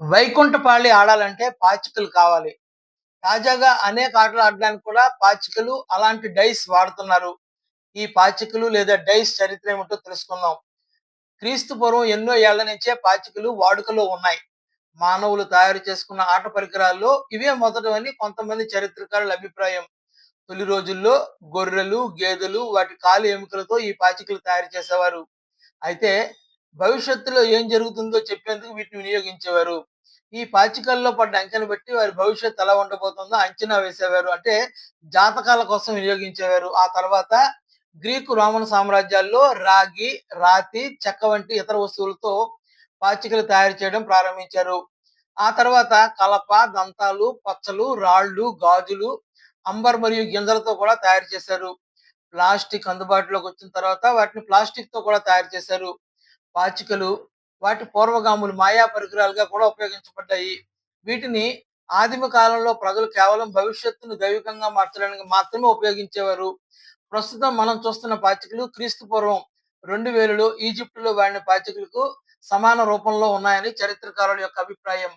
వైకుంఠపాళి ఆడాలంటే పాచికలు కావాలి. తాజాగా అనేక ఆటలు ఆడడానికి కూడా పాచికలు, అలాంటి డైస్ వాడుతున్నారు. ఈ పాచికలు లేదా డైస్ చరిత్ర ఏమిటో తెలుసుకుందాం. క్రీస్తు పూర్వం ఎన్నో ఏళ్ళ నుంచే పాచికలు వాడుకలో ఉన్నాయి. మానవులు తయారు చేసుకున్న ఆట పరికరాల్లో ఇవే మొదటవని కొంతమంది చరిత్రకారుల అభిప్రాయం. తొలి రోజుల్లో గొర్రెలు, గేదెలు వాటి కాలు ఎముకలతో ఈ పాచికలు తయారు చేసేవారు. అయితే భవిష్యత్తులో ఏం జరుగుతుందో చెప్పేందుకు వీటిని వినియోగించేవారు. ఈ పాచికల్లో పడ్డ అంకెను బట్టి వారి భవిష్యత్తు ఎలా ఉండబోతుందో అంచనా వేసేవారు. అంటే జాతకాల కోసం వినియోగించేవారు. ఆ తర్వాత గ్రీకు, రోమన్ సామ్రాజ్యాల్లో రాగి, రాతి, చెక్క వంటి ఇతర వస్తువులతో పాచికలు తయారు చేయడం ప్రారంభించారు. ఆ తర్వాత కలప, దంతాలు, పచ్చలు, రాళ్ళు, గాజులు, అంబర్ మరియు గింజలతో కూడా తయారు చేశారు. ప్లాస్టిక్ అందుబాటులోకి వచ్చిన తర్వాత వాటిని ప్లాస్టిక్తో కూడా తయారు చేశారు. పాచికలు వాటి పూర్వగాములు మాయా పరికరాలుగా కూడా ఉపయోగించబడ్డాయి. వీటిని ఆదిమ కాలంలో ప్రజలు కేవలం భవిష్యత్తును దైవికంగా మార్చడానికి మాత్రమే ఉపయోగించేవారు. ప్రస్తుతం మనం చూస్తున్న పాచికలు క్రీస్తు పూర్వం రెండు వేలలో ఈజిప్టులో వాడిన పాచికలకు సమాన రూపంలో ఉన్నాయని చరిత్రకారుల యొక్క అభిప్రాయం.